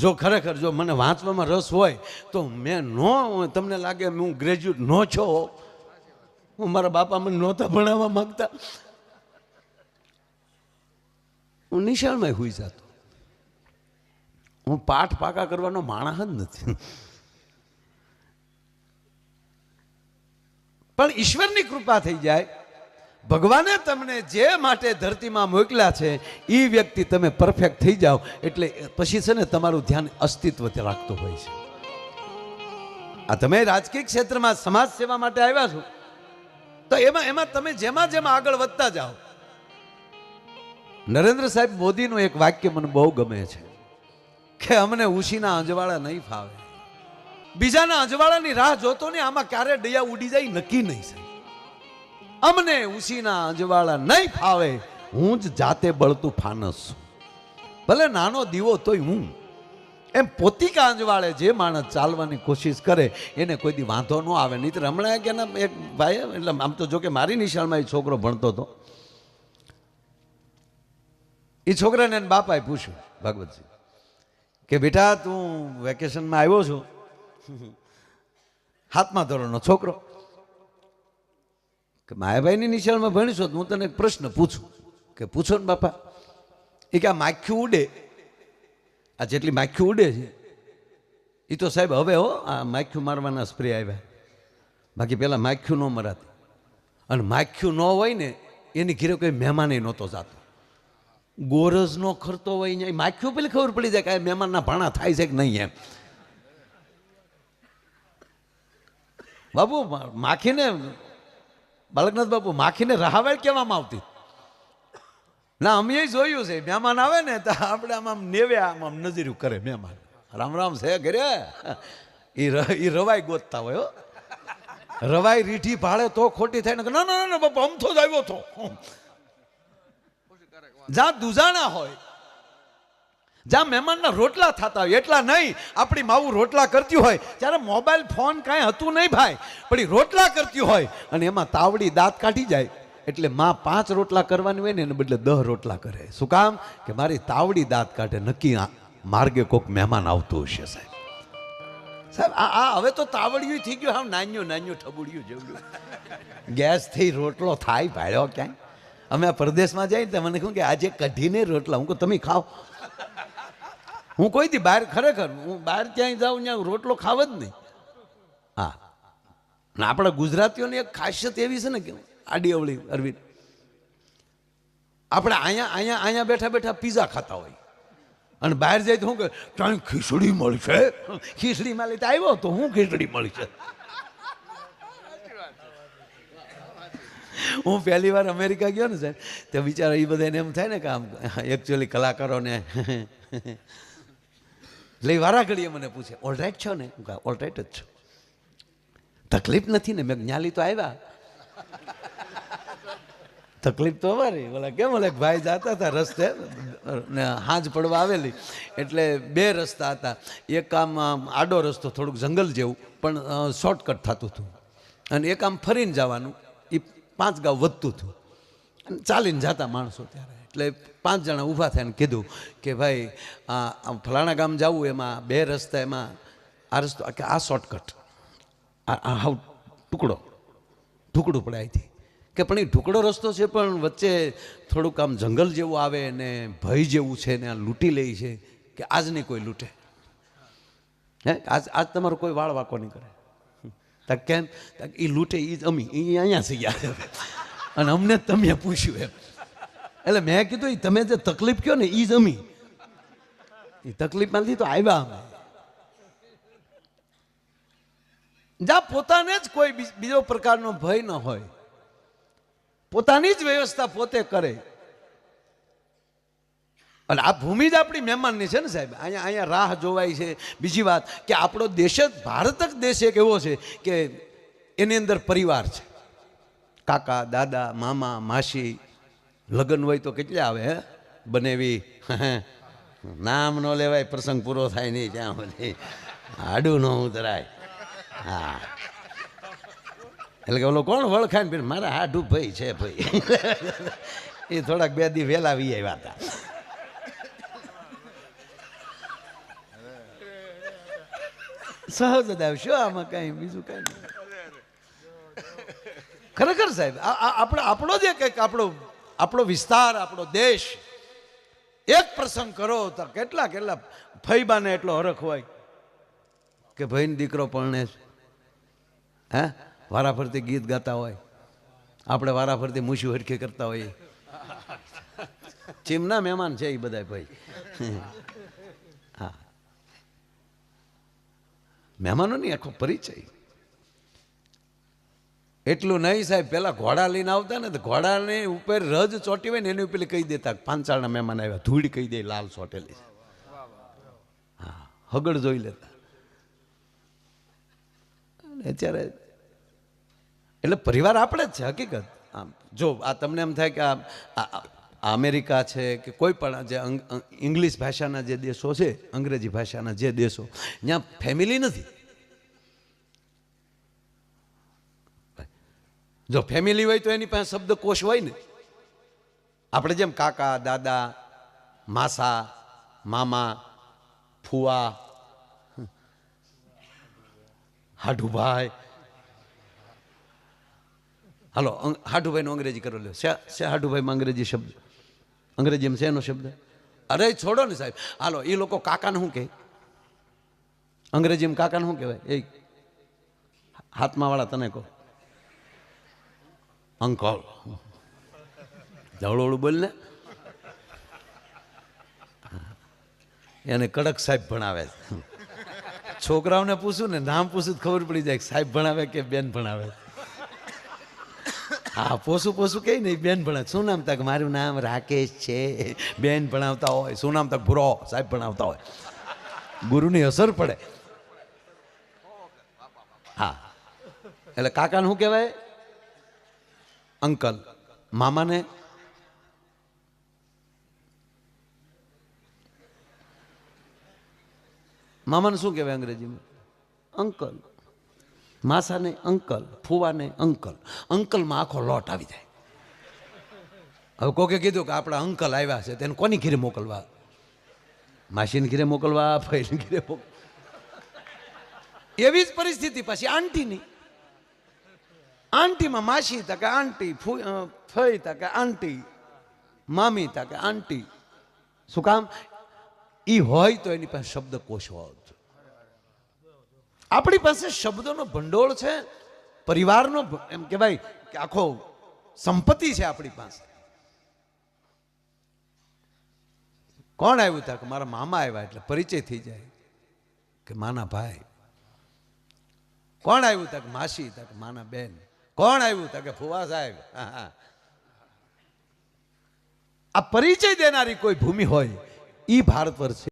જો ખરેખર જો મને વાંચવામાં રસ હોય, તો મેં ન તમને લાગે હું ગ્રેજ્યુએટ ન છો? હું મારા બાપા મને નહોતા ભણાવવા માંગતા. હું નિશાળમાં હોઈ જતો. હું પાઠ પાકા કરવાનો માણસ જ નથી. પણ ઈશ્વરની કૃપા થઈ જાય. ભગવાને તમને જે માટે ધરતીમાં મોકલ્યા છે એ વ્યક્તિ તમે પરફેક્ટ થઈ જાઓ. એટલે પછી છે ને તમારું ધ્યાન અસ્તિત્વ રાખતું હોય છે. આ તમે રાજકીય ક્ષેત્રમાં સમાજ સેવા માટે આવ્યા છો, તો એમાં એમાં તમે જેમાં જેમાં આગળ વધતા જાઓ. નરેન્દ્ર સાહેબ મોદીનું એક વાક્ય મને બહુ ગમે છે, કે અમને ઉશીના અંજવાળા નહીં ફાવે. બીજાના અજવાળાની રાહ જોતો ને આમાં ક્યારે ડૈયા ઉડી જાય નક્કી નહીં સાહેબ અમને ઉસીના અંજવાળા નહીં ફાવે. હું જ જાતે બળતું ફાનસ છું. ભલે નાનો દીવો તોય હું. એમ પોતિકા અંજવાળે જે માણસ ચાલવાની કોશિશ કરે, એને કોઈ દી વાંધો ન આવે. નહીં હમણાં કે એક ભાઈ એટલે આમ તો જો કે મારી નિશાળમાં એ છોકરો ભણતો હતો. એ છોકરાને એને બાપાએ પૂછ્યું ભગવતસિંહ કે બેટા તું વેકેશનમાં આવ્યો છું? હાથમાં ધોરણનો છોકરો. કે માયાભાઈની નિશાળમાં ભણીશો તો હું તને એક પ્રશ્ન પૂછું. કે પૂછો ને બાપા. એ કે આ માખ્યું ઉડે. આ જેટલી માખ્યું ઉડે છે એ તો સાહેબ હવે હો, આ માખ્યું મારવાના સ્પ્રે આવ્યા. બાકી પહેલાં માખ્યું ન મરાતી. અને માખ્યું ન હોય ને, એની ઘીરે કોઈ મહેમાને નહોતો જાતો. ગોરજનો ખરતો હોય અહીંયા માખ્યું પેલી ખબર પડી જાય કે મહેમાનના ભાણા થાય છે કે નહીં એમ. બાબુ માખીને બાલકનાથ બાપુ માખીને રહાવેળ કહેવામાં આવતી. ના અમે જોયું છે મહેમાન આવે ને તો આપણે આમ આમ નેવે આમ આમ નજર્યું કરે મહેમાન. રામ રામ છે ઘરે. એ એ રવાઈ ગોતતા હોય રવાય રીઠી ભાડે તો ખોટી થાય ના ના ના, ના બાપુ અમથો જ આવ્યો હતો જ્યાં દુજાણા હોય. જ્યાં મહેમાનના રોટલા થતા હોય, એટલા નહીં. આપણી માવું રોટલા કરતી હોય. ત્યારે મોબાઈલ ફોન કાંઈ હતું નહીં ભાઈ, પણ એ રોટલા કરતી હોય અને એમાં તાવડી દાંત કાઢી જાય. એટલે માં પાંચ રોટલા કરવાની હોય ને, એને બદલે દહ રોટલા કરે. શું કામ? કે મારી તાવડી દાંત કાઢે. નક્કી માર્ગે કોઈક મહેમાન આવતું હશે સાહેબ. સાહેબ, આ આ હવે તો તાવડિયું થઈ ગયું. આમ નાન્યું નાન્યું, ઠબુડિયું જેવડું. ગેસથી રોટલો થાય ભાડ્યો ક્યાંય. અમે આ પરદેશમાં જઈએ તો મને કહું કે, આજે કઢીને રોટલા. હું કહું, તમે ખાઓ. હું કોઈ દી બહાર ખરેખર? હું બહાર ક્યાંય જાઉં ત્યાં રોટલો ખાવ જ નહીં. હા. અને આપણા ગુજરાતીઓની એક ખાસિયત એવી છે ને કે આડી અવળી અરવિંદ. આપણે અહીંયા અહીંયા અહીંયા બેઠા બેઠા પીઝા ખાતા હોય. અને બહાર જાય તો હું કે ત્યાં ખીચડી મળશે? ખીચડી માલી તો આવ્યો તો હું ખીચડી મળશે? હું પહેલી વાર અમેરિકા ગયો ને સાહેબ, તો બિચારા એ બધાને એમ થાય ને કે આમ એકચ્યુઅલી કલાકારોને એટલે વારા ઘડીએ મને પૂછે ઓલરાઈટ છો ને? હું ઓલરાઈટ જ છું. તકલીફ નથી ને? મેં જ્ઞાલી તો આવ્યા. તકલીફ તો અમારી. બોલા, કેમ? બોલે ભાઈ જતા હતા રસ્તે, ને હાંજ પડવા આવેલી, એટલે બે રસ્તા હતા. એક આમ આમ આડો રસ્તો, થોડુંક જંગલ જેવું, પણ શોર્ટકટ થતું હતું. અને એક આમ ફરીને જવાનું એ પાંચ ગાઉ વધતું હતું. અને ચાલીને જતા માણસો ત્યારે. એટલે પાંચ જણા ઊભા થઈને કીધું કે ભાઈ, આ ફલાણા ગામ જવું, એમાં બે રસ્તા, એમાં આ રસ્તો કે આ શોર્ટકટ આ હાવ ટુકડો, ઢુકડું પડે અહીંથી કે પણ એ ઢુકડો રસ્તો છે, પણ વચ્ચે થોડુંક આમ જંગલ જેવું આવે ને ભય જેવું છે ને આ લૂંટી લે છે કે આજ નહીં કોઈ લૂંટે. હે? આજ આજ તમારો કોઈ વાળ વાકો નહીં કરે. તક કેમ? એ લૂંટે એ જ અમી એ અહીંયા થઈ ગયા. અને અમને તમે પૂછ્યું એમ. એટલે મેં કીધું એ તમે જે તકલીફ કહો ને એ જમી એ તકલીફમાંથી તો આવ્યા અમે. જ્યાં પોતાને જ કોઈ બીજો પ્રકારનો ભય ન હોય. પોતાની જ વ્યવસ્થા પોતે કરે. અને આ ભૂમિ જ આપણી મહેમાનની છે ને સાહેબ. અહીંયા અહીંયા રાહ જોવાય છે. બીજી વાત કે આપણો દેશ જ, ભારત જ દેશ એક એવો છે કે એની અંદર પરિવાર છે. કાકા, દાદા, મામા, માસી લગ્ન હોય તો કેટલા આવે, હે? બનેવી નામ ન લેવાય, પ્રસંગ પૂરો થાય નહીં ત્યાં સુધી. હાડું ન ઉતરાય. હા. એટલે કે ઓલો કોણ વળખાય ને મારા હાડું ભાઈ છે ભાઈ. એ થોડાક બે દી વહેલા વી આવ્યા હતા. સહજ જ આવશો આમાં કાંઈ બીજું કઈ નહીં. ખરેખર સાહેબ આપણો આપણો જે કંઈક આપણો આપણો વિસ્તાર, આપણો દેશ. એક પ્રસંગ કરો તો કેટલા કેટલા ફૈબાને એટલો હરખ હોય કે ભાઈને દીકરો પરણે છે. હે? વારાફરતી ગીત ગાતા હોય. આપણે વારાફરતી મૂછી હરખી કરતા હોઈએ. ચીમના મહેમાન છે એ બધા ભાઈ. હા. મહેમાનોની આખો પરિચય. એટલું નહીં સાહેબ, પેલા ઘોડા લઈને આવતા ને તો ઘોડાની ઉપર રજ ચોટી હોય ને એની ઉપર કહી દેતા પાંચાળના મહેમાન આવ્યા, ધૂળ કહી દે લાલ ચોટેલી. હા હગડ જોઈ લેતા. અત્યારે એટલે પરિવાર આપણે જ છે, હકીકત. આમ, જો, આ તમને એમ થાય કે આ અમેરિકા છે કે કોઈ પણ જે ઇંગ્લિશ ભાષાના જે દેશો છે, અંગ્રેજી ભાષાના જે દેશો, ત્યાં ફેમિલી નથી. જો ફેમિલી હોય તો એની પાસે શબ્દકોશ હોય ને. આપણે જેમ કાકા, દાદા, માસા, મામા, ફુવા હાઢુભાઈ હાલો હાઢુભાઈનો અંગ્રેજી કરો લ્યો. છે હાઢુભાઈમાં અંગ્રેજી શબ્દ? અંગ્રેજીમાં એનો શબ્દ? અરે, છોડો ને સાહેબ. હાલો એ લોકો કાકાને શું કહે? અંગ્રેજીમાં કાકાને શું કહેવાય? એ હાથમાં વાળા તને કહો. અંકલ. ધવળોળું બોલ ને. એને કડક સાહેબ ભણાવે છોકરાઓને પૂછું ને, નામ પૂછું ખબર પડી જાય સાહેબ ભણાવે કે બેન ભણાવે. હા, પોસું પોસું કઈ નહીં, બેન ભણાવે. શું નામ તક મારું નામ રાકેશ છે. બેન ભણાવતા હોય. શું નામ તક ભૂરો. સાહેબ ભણાવતા હોય. ગુરુની અસર પડે. હા. એટલે કાકાને શું કહેવાય? અંકલ, મામાને? મામાને શું કહેવાય અંગ્રેજીમાં? અંકલ. માસાને અંકલ, ફુવાને અંકલ. અંકલમાં આખો લોટ આવી જાય. હવે કોકે કીધું કે આપણા અંકલ આવ્યા છે તેને કોની ઘીરે મોકલવા? માસીને ઘીરે મોકલવા ફઈને ઘીરે મોકલ એવી જ પરિસ્થિતિ પછી આંટીની. આંટીમાં માસી તકે આંટી ફઈ ફઈ તકે આંટી, મામી તકે આંટી. શું કામ? એ હોય તો એની પાસે શબ્દકોશ હોવો જોઈએ. આપણી પાસે શબ્દોનો ભંડોળ છે, પરિવારનો એમ કહેવાય કે આખો સંપત્તિ છે આપણી પાસે. કોણ આવ્યું હતા કે મારા મામા આવ્યા એટલે પરિચય થઈ જાય કે માના ભાઈ. કોણ આવ્યું હતા કે માસી હતા કે માના બેન. કોણ આવ્યું હતા કે ફુવા સાહેબ. આ પરિચય દેનારી કોઈ ભૂમિ હોય, ઈ ભારત પર છે